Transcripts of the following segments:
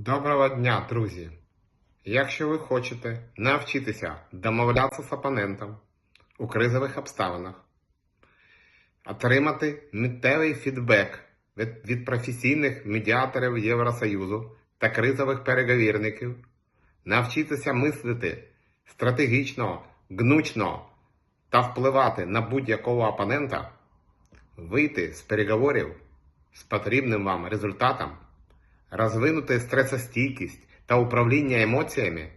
Доброго дня, друзі! Якщо ви хочете навчитися домовлятися з опонентом у кризових обставинах, отримати миттєвий фідбек від, професійних медіаторів Євросоюзу та кризових переговірників, навчитися мислити стратегічно, гнучно та впливати на будь-якого опонента, вийти з переговорів з потрібним вам результатом розвинути стресостійкість та управління емоціями,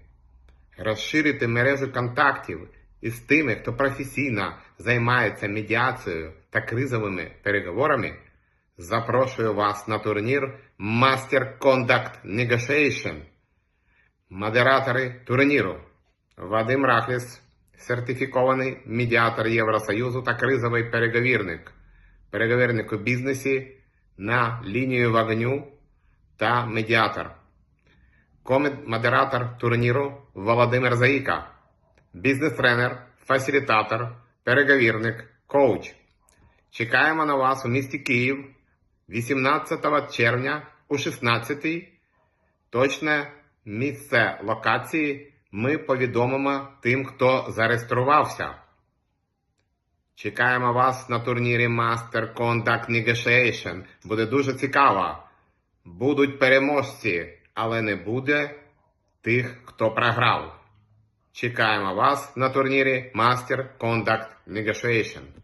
розширити мережу контактів із тими, хто професійно займається медіацією та кризовими переговорами, запрошую вас на турнір Master Conduct Negotiation. Модератори турніру. Вадим Рахліс, сертифікований медіатор Євросоюзу та кризовий переговірник, переговірник у бізнесі на лінію вогню та медіатор. Комед-модератор турніру Володимир Заїка, бізнес-тренер, фасилітатор, переговірник, коуч. Чекаємо на вас у місті Київ 18 червня о 16 Точне місце локації ми повідомимо тим, хто зареєструвався. Чекаємо вас на турнірі Master Conduct Negotiation. Буде дуже цікаво. Будуть переможці, але не буде тих, хто програв. Чекаємо вас на турнірі Master Conduct Negotiation.